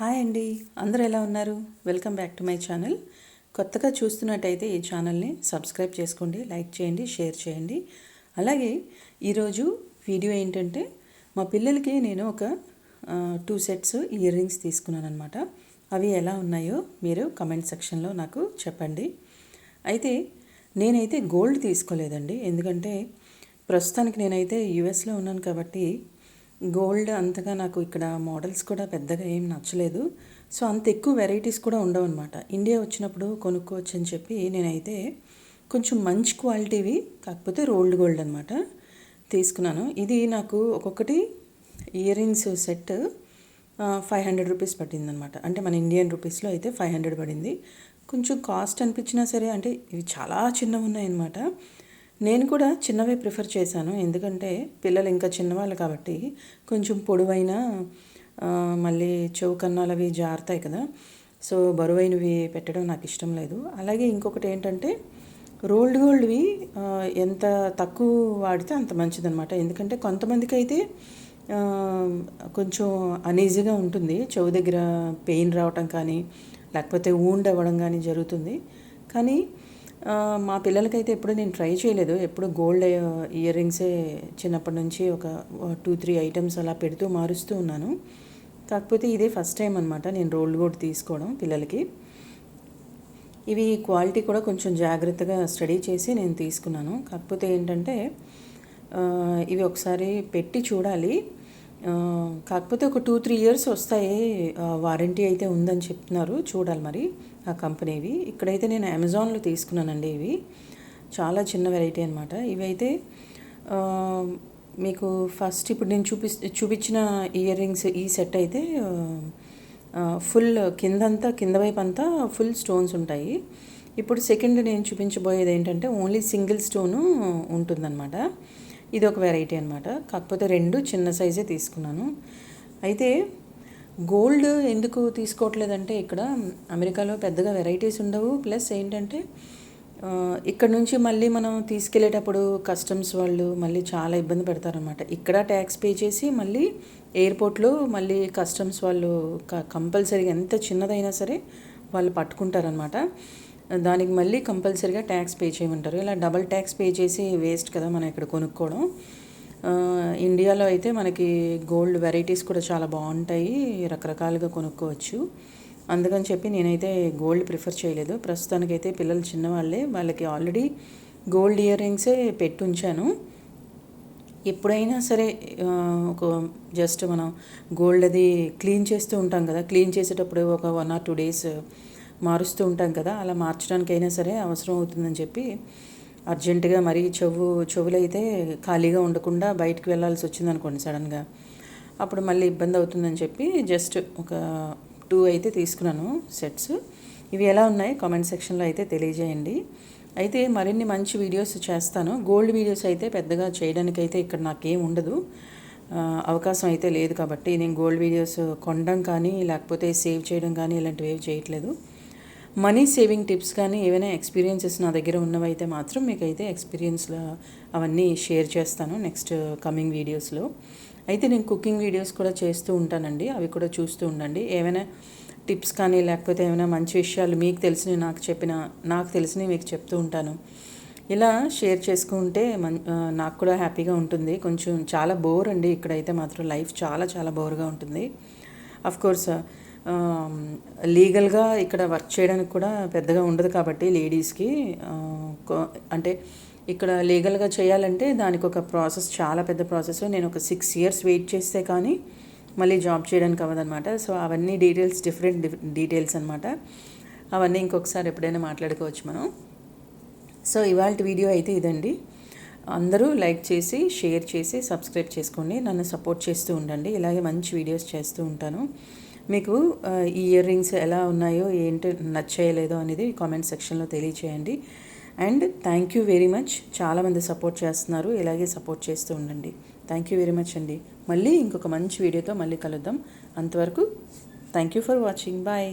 Hi అండి. అందరూ ఎలా ఉన్నారు? Welcome back to my channel. కొత్తగా చూస్తున్నట్టయితే ఈ ఛానల్ని సబ్స్క్రైబ్ చేసుకోండి లైక్ చేయండి షేర్ చేయండి. అలాగే ఈరోజు వీడియో ఏంటంటే మా పిల్లలకి నేను ఒక టూ సెట్స్ ఇయర్ రింగ్స్ తీసుకున్నాను అనమాట అవి ఎలా ఉన్నాయో మీరు కమెంట్ సెక్షన్లో నాకు చెప్పండి. అయితే నేనైతే గోల్డ్ తీసుకోలేదండి. ఎందుకంటే ప్రస్తుతానికి నేనైతే యుఎస్లో ఉన్నాను కాబట్టి గోల్డ్ అంతగా నాకు ఇక్కడ మోడల్స్ కూడా పెద్దగా ఏం నచ్చలేదు. సో అంత ఎక్కువ వెరైటీస్ కూడా ఉండవు అనమాట ఇండియా వచ్చినప్పుడు కొనుక్కోవచ్చు అని చెప్పి నేనైతే కొంచెం మంచి క్వాలిటీవి కాకపోతే రోల్డ్ గోల్డ్ అనమాట తీసుకున్నాను. ఇది నాకు ఒక్కొక్కటి earrings set five hundred rupees పట్టిందనమాట అంటే మన ఇండియన్ రూపీస్లో అయితే ఫైవ్ హండ్రెడ్ పడింది. కొంచెం కాస్ట్ అనిపించినా సరే అంటే ఇవి చాలా చిన్నవి ఉన్నాయన్నమాట. నేను కూడా చిన్నవే ప్రిఫర్ చేశాను. ఎందుకంటే పిల్లలు ఇంకా చిన్నవాళ్ళు కాబట్టి కొంచెం పొడవైన మళ్ళీ చెవు కన్నాలు అవి జారుతాయి కదా. సో బరువైనవి పెట్టడం నాకు ఇష్టం లేదు. అలాగే ఇంకొకటి ఏంటంటే రోల్డ్ గోల్డ్వి ఎంత తక్కువ వాడితే అంత మంచిదనమాట ఎందుకంటే కొంతమందికి అయితే కొంచెం అనీజీగా ఉంటుంది. చెవు దగ్గర పెయిన్ రావటం కానీ లేకపోతే ఊండ్ అవ్వడం కానీ జరుగుతుంది. కానీ మా పిల్లలకైతే ఎప్పుడు నేను ట్రై చేయలేదు. ఎప్పుడు గోల్డ్ ఇయర్ రింగ్సే చిన్నప్పటి నుంచి ఒక టూ త్రీ ఐటమ్స్ అలా పెడుతూ మారుస్తూ ఉన్నాను. కాకపోతే ఇదే ఫస్ట్ టైం అనమాట నేను రోల్డ్ గోల్డ్ తీసుకోవడం పిల్లలకి. ఇవి క్వాలిటీ కూడా కొంచెం జాగ్రత్తగా స్టడీ చేసి నేను తీసుకున్నాను. కాకపోతే ఏంటంటే ఇవి ఒకసారి పెట్టి చూడాలి. కాకపోతే ఒక టూ త్రీ ఇయర్స్ వస్తాయి వారంటీ అయితే ఉందని చెప్తున్నారు. చూడాలి మరి ఆ కంపెనీవి ఇక్కడైతే నేను అమెజాన్లో తీసుకున్నానండి ఇవి. చాలా చిన్న వెరైటీ అనమాట ఇవైతే మీకు ఫస్ట్ ఇప్పుడు నేను చూపి చూపించిన ఇయర్ రింగ్స్ ఈ సెట్ అయితే ఫుల్ కిందంతా కింద వైపు అంతా ఫుల్ స్టోన్స్ ఉంటాయి. ఇప్పుడు సెకండ్ నేను చూపించబోయేది ఏంటంటే ఓన్లీ సింగిల్ స్టోను ఉంటుందన్నమాట. ఇది ఒక వెరైటీ అనమాట కాకపోతే రెండు చిన్న సైజే తీసుకున్నాను. అయితే గోల్డ్ ఎందుకు తీసుకోవట్లేదంటే ఇక్కడ అమెరికాలో పెద్దగా వెరైటీస్ ఉండవు. ప్లస్ ఏంటంటే ఇక్కడ నుంచి మళ్ళీ మనం తీసుకెళ్ళేటప్పుడు కస్టమ్స్ వాళ్ళు మళ్ళీ చాలా ఇబ్బంది పెడతారనమాట ఇక్కడ ట్యాక్స్ పే చేసి మళ్ళీ ఎయిర్పోర్ట్లో మళ్ళీ కస్టమ్స్ వాళ్ళు కంపల్సరీగా ఎంత చిన్నదైనా సరే వాళ్ళు పట్టుకుంటారనమాట దానికి మళ్ళీ కంపల్సరీగా ట్యాక్స్ పే చేయమంటారు. ఇలా డబల్ ట్యాక్స్ పే చేసి వేస్ట్ కదా మనం ఇక్కడ కొనుక్కోవడం. ఇండియాలో అయితే మనకి గోల్డ్ వెరైటీస్ కూడా చాలా బాగుంటాయి. రకరకాలుగా కొనుక్కోవచ్చు. అందుకని చెప్పి నేనైతే గోల్డ్ ప్రిఫర్ చేయలేదు. ప్రస్తుతానికైతే పిల్లలు చిన్నవాళ్ళే వాళ్ళకి ఆల్రెడీ గోల్డ్ ఇయర్ రింగ్సే పెట్టుంచాను. ఎప్పుడైనా సరే ఒక జస్ట్ మనం గోల్డ్ అది క్లీన్ చేస్తూ ఉంటాం కదా క్లీన్ చేసేటప్పుడు ఒక వన్ ఆర్ టూ డేస్ మారుస్తూ ఉంటాం కదా అలా మార్చడానికైనా సరే అవసరం అవుతుందని చెప్పి అర్జెంటుగా మరీ చెవు చెవులైతే ఖాళీగా ఉండకుండా బయటకు వెళ్ళాల్సి వచ్చిందనుకోండి సడన్గా. అప్పుడు మళ్ళీ ఇబ్బంది అవుతుందని చెప్పి జస్ట్ ఒక టూ అయితే తీసుకున్నాను సెట్స్. ఇవి ఎలా ఉన్నాయి కామెంట్ సెక్షన్లో అయితే తెలియజేయండి. అయితే మరిన్ని మంచి వీడియోస్ చేస్తాను. గోల్డ్ వీడియోస్ అయితే పెద్దగా చేయడానికైతే ఇక్కడ నాకేం ఉండదు. అవకాశం అయితే లేదు కాబట్టి నేను గోల్డ్ వీడియోస్ కొనడం కానీ లేకపోతే సేవ్ చేయడం కానీ ఇలాంటివి ఏవి చేయట్లేదు. మనీ సేవింగ్ టిప్స్ కానీ ఏవైనా ఎక్స్పీరియన్సెస్ నా దగ్గర ఉన్నవైతే మాత్రం మీకైతే ఎక్స్పీరియన్స్లో అవన్నీ షేర్ చేస్తాను నెక్స్ట్ కమింగ్ వీడియోస్లో. అయితే నేను కుకింగ్ వీడియోస్ కూడా చేస్తూ ఉంటానండి. అవి కూడా చూస్తూ ఉండండి. ఏమైనా టిప్స్ కానీ లేకపోతే ఏమైనా మంచి విషయాలు మీకు తెలిసినవి నాకు చెప్పిన నాకు తెలిసినవి మీకు చెప్తూ ఉంటాను. ఇలా షేర్ చేసుకుంటే మన్ నాకు కూడా హ్యాపీగా ఉంటుంది. కొంచెం చాలా బోర్ అండి. ఇక్కడైతే మాత్రం లైఫ్ చాలా చాలా బోర్గా ఉంటుంది. కోర్స్ లీగల్గా ఇక్కడ వర్క్ చేయడానికి కూడా పెద్దగా ఉండదు కాబట్టి లేడీస్కి అంటే ఇక్కడ లీగల్గా చేయాలంటే దానికి ఒక ప్రాసెస్ చాలా పెద్ద ప్రాసెస్. నేను ఒక సిక్స్ ఇయర్స్ వెయిట్ చేస్తే కానీ మళ్ళీ జాబ్ చేయడానికి అవ్వదనమాట సో అవన్నీ డీటెయిల్స్ డిఫరెంట్ డీటెయిల్స్ అనమాట అవన్నీ ఇంకొకసారి ఎప్పుడైనా మాట్లాడుకోవచ్చు మనం. సో ఇవాళ వీడియో అయితే ఇదండి. అందరూ లైక్ చేసి షేర్ చేసి సబ్స్క్రైబ్ చేసుకోండి నన్ను సపోర్ట్ చేస్తూ ఉండండి. ఇలాగే మంచి వీడియోస్ చేస్తూ ఉంటాను. మీకు ఈ ఇయర్ రింగ్స్ ఎలా ఉన్నాయో ఏంటి నచ్చేయలేదో అనేది కామెంట్ సెక్షన్లో తెలియచేయండి. And thank you very much. చాలామంది సపోర్ట్ చేస్తున్నారు. ఇలాగే సపోర్ట్ చేస్తూ ఉండండి. థ్యాంక్ యూ వెరీ మచ్ అండి. మళ్ళీ ఇంకొక మంచి వీడియోతో మళ్ళీ కలుద్దాం. అంతవరకు thank you for watching. Bye.